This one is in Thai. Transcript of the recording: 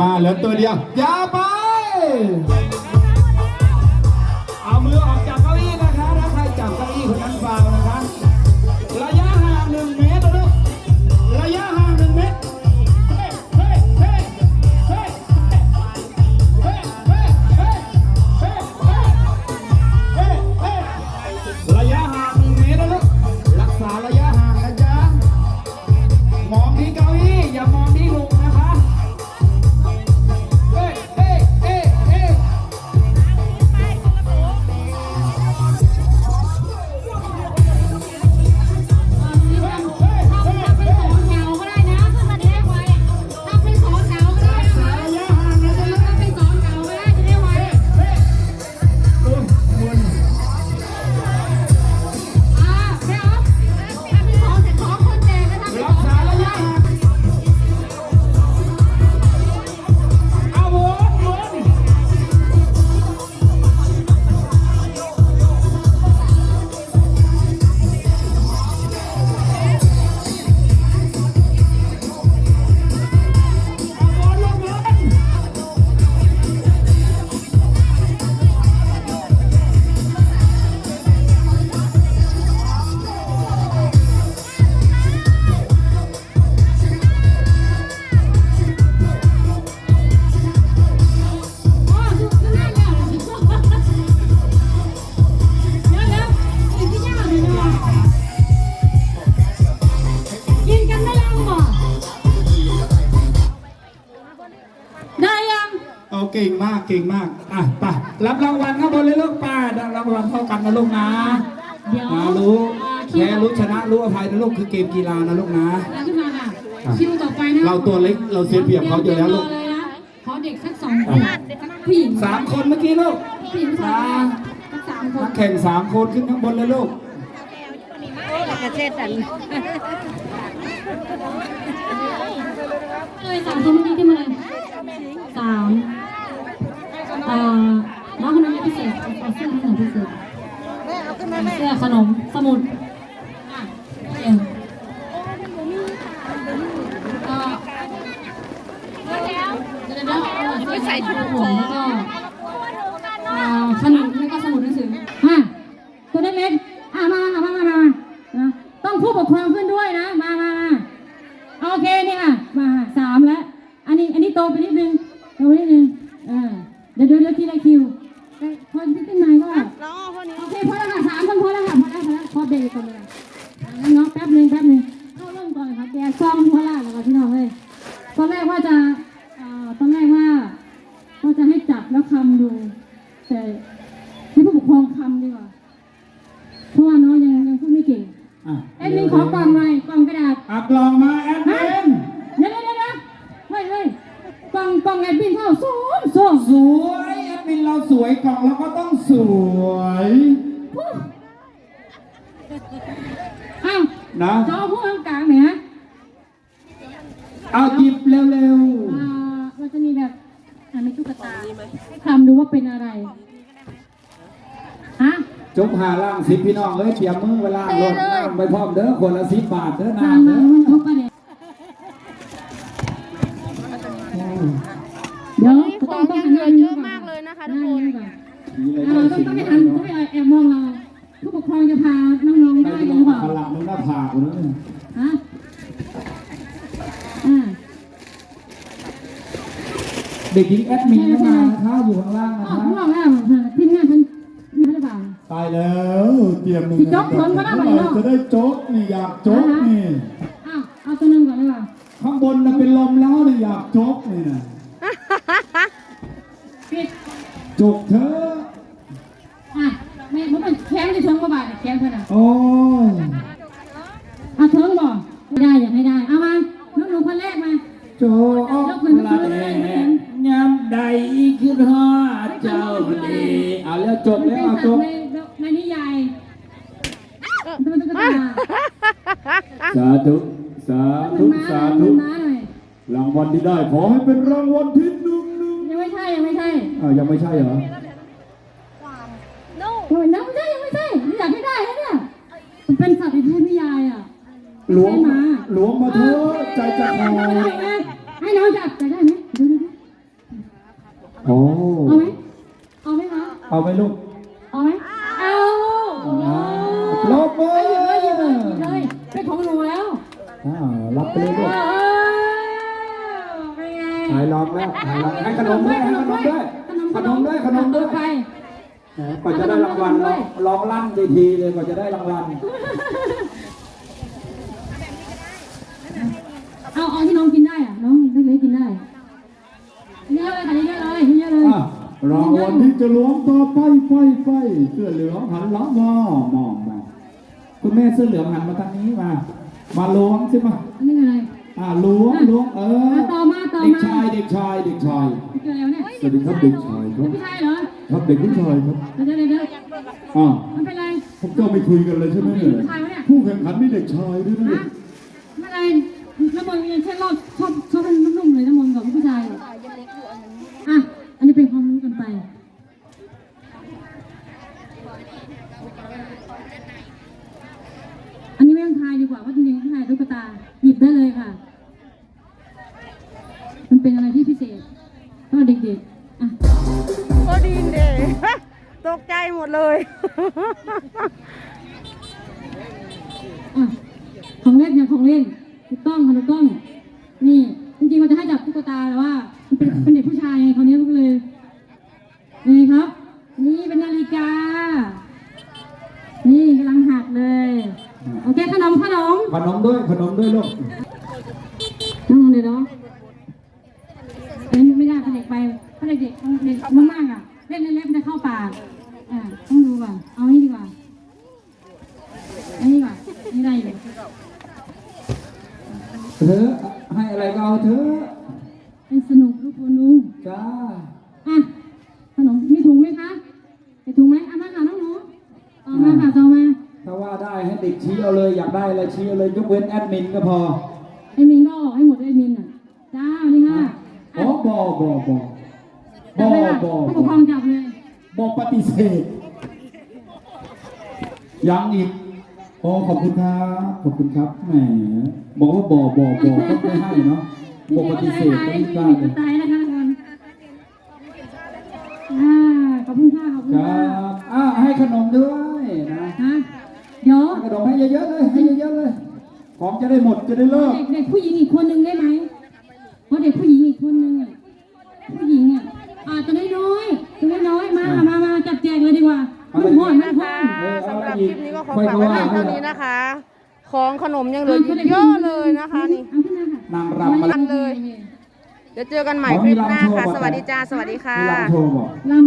มาเหลือตัวเดียว อย่าไป one. เอาเก่งมากเก่งมากอะไปรับรางวัลข้างบนเลยลูกป้าได้รางวัลเท่ากันนะลูกนะเดี๋ยวนะรู้อ่าคิวแพ้รู้ชนะรู้อภัยนะลูกคือเกมกีฬานะลูกนะแล้วขึ้นมาค่ะคิวต่อไปนะเราตัวเล็กเราเสียเปรียบเขาอยู่แล้วลูกเตรียมตัวเลยนะขอเด็กสักสองคนสักผู้หญิงสามคนเมื่อกี้ลูกผู้หญิงสองคนสักสามคนนักแข่งสามคนขึ้นข้างบนเลยลูกเลยสามคนเมื่อกี้ขึ้นมาเลยสามเอ่อน้องคนนั้นพิเศษเอาเสื้อให้หน่อยพิเศษเสื้อขนมสมุดอะเอ็มก็เดี๋ยวเดี๋ยวเดี๋ยวไม่ใส่ถุงผมแล้วก็อ่าขนมแล้วก็สมุดหนังสือมาตัวเล็กๆอะมามามามามานะต้องผู้ปกครองขึ้นด้วยนะ มามามาโอเคนี่ค่ะมาสามแล้วอันนี้อันนี้โตไปนิดนึง งั้นเนาะแป๊บหนึ่งแป๊บหนึ่งเข้าเรื่องก่อนค่ะแกซ่อมพอละแล้วก็พี่น้องเลยตอนแรกว่าจะเอ่อตอนแรกว่าว่าจะให้จับแล้วคำดู แต่ให้ผู้ปกครองคำดีกว่าเพราะว่าน้องยังยังพูดไม่เก่งอะเอ็ดมินขอกล่องหน่อยกล่องกระดาษอะกลองมาแอดมินเดี๋ยวเดี๋ยวเดี๋ยวเดี๋ยวเฮ้ยเฮ้ยกล่องกล่องแอดมินเข้าสูงสูงสวยแอดมินเราสวยกล่องเราก็ต้องสวย อ้าว นะจอผู้กลางไหนฮะเอาหยิบเร็วอ่าเราจะมีแบบอ่ามีตุ๊กตาให้คำดูว่าเป็นอะไรฮะ ๆจบหาล่างสิบพี่น้องเอ้ยเตรียมมือเวลาลดน้ำไปพร้อมเด้อคนละสิบบาทเด้อมาน้ำมาเด้อมันครบปะเนี่ยเดี๋ยวมีของยังเหลือเยอะมากเลยนะคะทุกคนมีอะไรเออก็ต้องสิ่งต้องไปนี้หันเนาะต้องไปแอบมองเรา ผู้ปกครองจะพา น้องๆใครได้จะหรือเปล่ามาขลังในหน้าผากกูนะเนี่ยฮะอ่าเด็กหญิงแอดมินก็มานะคะอยู่ข้างล่างนะอ๋อคะ พวกแล้วทีมงานฉันมีหรือเปล่า ตายแล้วเตรียมหนึ่งสิโจ๊กผลก็ได้ไหมเนาะจะได้โจ๊กนี่อยากโจ๊กนี่ อ้าวเอาตัวหนึงก่อนดีกว่าข้างบนน่ะเป็นลมแล้วนี่อยากโจ๊กนี่นะปิดจุกเธอะอะแม่ผมเป็นแข้งที่เทิงกว่าบาทเนี่ยแข้งเท่านั้นโอ้ยเอาเทิงบ่ไม่ได้อยากให้ได้ เอามาน้องหนูคนแรกมาโจ๊กละแดงยามใดคือฮอดเจ้าดีเอาแล้วจบมันแล้วเป็นเอาสัจตบว์ในในนิยายมันเป็นตุ๊กตาสาธุสาเหมืธุอนม้าสาเหมืธุอนม้าหน่อยรางวัลที่ได้ขอให้เป็นรางวัลที่หนึ่งหนึ่งยังไม่ใช่ยังไม่ใช่อ้าวยังไม่ใช่เหรอ โอ้ยยัง มันเป็นสัตว์ในเทพนิยายอะหลวงใช่ม้าหลวงมาเถอะใจจะขาดให้น้องจับใจได้ไหมดูดูดูโอ้เอาไหมเอาไหมคะเอาไหมลูกเอาไหมเอาโอ้โหปรบมือหยิบเลยหยิบเลยหยิบเลยเป็นของหนูแล้วอ่ารับไปเลยลูกเออเป็นไงหายร้องแล้วหายร้องให้ขนมด้วยให้ขนมด้วยขนมด้วยขนมด้วยไป แหมกว่าจะได้รางวัลร้องร้องลั่นเวทีเลยกว่าจะได้รางวัลเอาเอาที่น้องกินได้อะน้องเล็กๆกินได้เยอะเลยค่ะเยอะเลยเยอะเลยอะรางวัลที่จะล้วงต่อไปไฟไฟเสื้อเหลืองหันหลังมามองมาคุณแม่เสื้อเหลืองหันมาทางนี้มา มาล้วงใช่ไหมอันนี้อะไรอ่าล้วงล้วงเออมาต่อมาต่อเด็กมาชายเด็กชายเด็กชายเกิดอะไรวะเนี่ยสวัสดีครับเด็กชายครับพี่ชายเหรอ ครับเด็กผู้ชายครับเดี๋ยวเดี๋ยวเดี๋ยวอ่ามันเป็นไรผมก็ไม่คุยกันเลยใช่ไหมเนี่ยผู้ชายวะเนี่ยผู้แข่งขันนี่เด็กชายด้วยนะฮะไม่อะไรน้ำมนต์ยังใช่รอบชอบชอบเป็นนุ่มๆเลยน้ำมนต์กับผู้ชายอะอันนี้เป็นความรู้กันไป อันนี้ไม่ต้องทายดีกว่าว่าจริงๆผู้ชายตุ๊กตาหยิบได้เลยค่ะ มันเป็นอะไรที่พิเศษสำหรับเด็กๆ หมดเลยอะของเล่นเนี่ยของเล่นถูกต้องค่ะถูกต้องนี่จริงๆมันจะให้จับตุ๊กตาแต่ว่ามันเป็นเป็นเด็กผู้ชายไงคราวนี้ก็เลยนี่ครับ นี่เป็นนาฬิกา นี่กำลังหักเลยโอเคขนมขนมขนมด้วยขนมด้วยลูกนั่งลงเลยเนาะเล่นไม่ได้ถ้าเด็กไปถ้าเด็กเด็กเด็กมากๆอะเล่นเล่นๆมันจะเข้าปาก อ่าต้องดูก่อนเอานี่ดีกว่าอันนี้ดีกว่านี่ได้อยู่เธอให้อะไรก็เอาเธอเป็นสนุกทุกคนลุงจ้าอะขนมมีถุงไหมคะใส่ถุงไหมเอามาค่ะน้องหนูเอามาค่ะเอามาถ้าว่าได้ให้เด็กชี้เอาเลยอยากได้อะไรชี้เอาเลยยกเว้นแอดมินก็พอไอ้มินก็ออกให้หมดไอ้มินอะจ้านี่ค่ะอ๋อบอบอบอจับเลยค่ะบอให้ปกครองจับเลย บอปฏิเสธยังอีกโอ้ขอบคุณครับ ขอบคุณครับ แหม บอกว่าบอบอบอก็ไม่ให้เนาะบอปฏิเสธก็ไม่ไม่กล้ามีเลตัวยตายนะคะทุกคนอ่าขอบคุณค่ะขอบคุณครัค่ะบอ่าให้ขนมด้วยนะฮะเดี๋ยวให้ขนมให้เยอะๆเลย ให้เยอะๆเลย ของจะได้หมดจะได้เลิก เด็กเด็กผู้หญิงอีกคนนึงได้ไหมเพราะเด็กผู้หญิงอีกคนนึงอะผู้หญิงอะอ่าตัวน้อยๆตัวน้อยๆมามามาจับแจกเลยดีกว่า มันพอนมันพอค่ะนสำหรับคลิปนี้ก็ขอฝากไว้เพียงเท่านี้นะคะ ของขนมยังเหลืออยู่เยอะเลยนะคะนี่เอาขึ้นมาค่ะนางรำมาเลย เดี๋ยวเจอกันใหม่คลิปหน้าค่ะ สวัสดีจ้า สวัสดีค่ะมีรำโชว์บอกรำ